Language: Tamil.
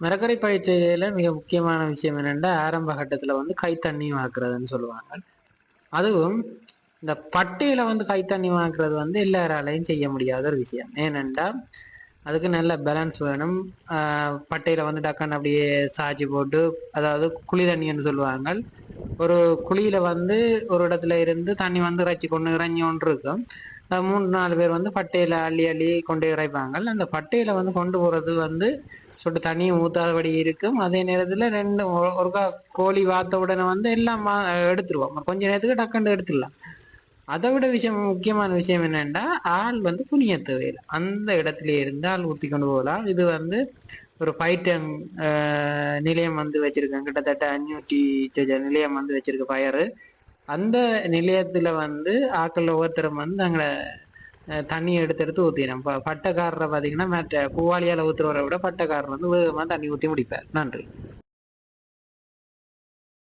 மரக்கரை பயிற்சியில மிக முக்கியமான விஷயம் என்னென்னா ஆரம்ப கட்டத்துல வந்து கை தண்ணி வாக்குறதுன்னு சொல்லுவாங்க. அதுவும் இந்த பட்டையில வந்து கை தண்ணி வாக்குறது வந்து எல்லாராலையும் செய்ய முடியாத ஒரு விஷயம். ஏனென்றால் அதுக்கு நல்ல பேலன்ஸ் வேணும். பட்டையில வந்து டக்குன்னு அப்படியே சாய்ச்சி போட்டு அதாவது குழி தண்ணின்னு சொல்லுவாங்க. ஒரு குழியில வந்து ஒரு இடத்துல இருந்து தண்ணி வந்து இறைச்சி கொண்டு இறங்கி ஒன்று இருக்கும். மூன்று நாலு பேர் வந்து பட்டையில அள்ளி அள்ளி கொண்டு இறைப்பாங்க அந்த பட்டையில வந்து கொண்டு போறது வந்து சொல்லிட்டு தண்ணியும் ஊத்தாதபடி இருக்கும். அதே நேரத்துல ரெண்டு ஒருக்கா கோழி வாத்த உடனே வந்து எல்லாம் எடுத்துருவோம். கொஞ்ச நேரத்துக்கு டக்குன்னு எடுத்துடலாம். அதை விட விஷயம் முக்கியமான விஷயம் என்னென்னா ஆள் வந்து குனிய தேவையில்லை அந்த இடத்துல இருந்து ஆள் ஊற்றி கொண்டு போகலாம். இது வந்து ஒரு பைட்டம் நிலையம் வந்து வச்சிருக்கேன் கிட்டத்தட்ட அஞ்சூற்றி நிலையம் வந்து வச்சிருக்க பயரு அந்த நிலையத்துல வந்து ஆக்கள் ஒவ்வொருத்தரும் வந்து அங்கே தண்ணி எடுத்து எடுத்து ஊற்றினோம் இப்போ பட்டக்காரரை பார்த்தீங்கன்னா மற்ற பூவாளியால் ஊற்றுறவரை விட பட்டக்காரர் வந்து வேகமாக தண்ணி ஊற்றி முடிப்பார் நன்றி.